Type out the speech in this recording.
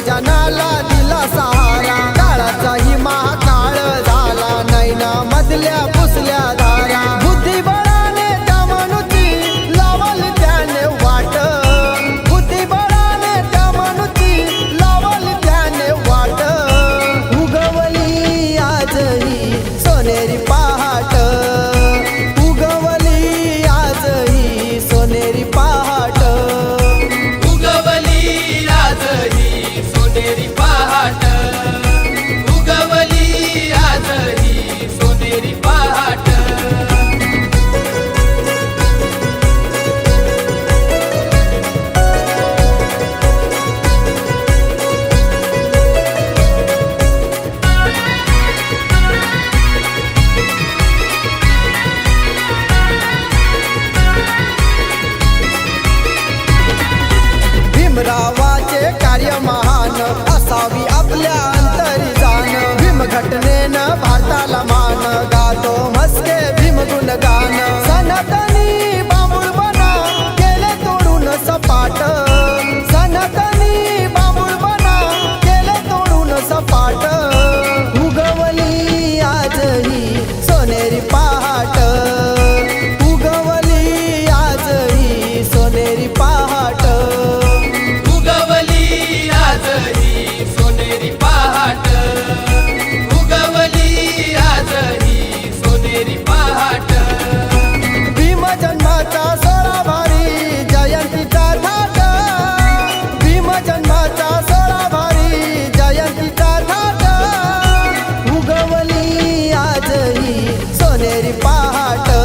জানালা असते भीमगुण गान सनातनी बना केले तोडून सपाट. मेरी पहाड़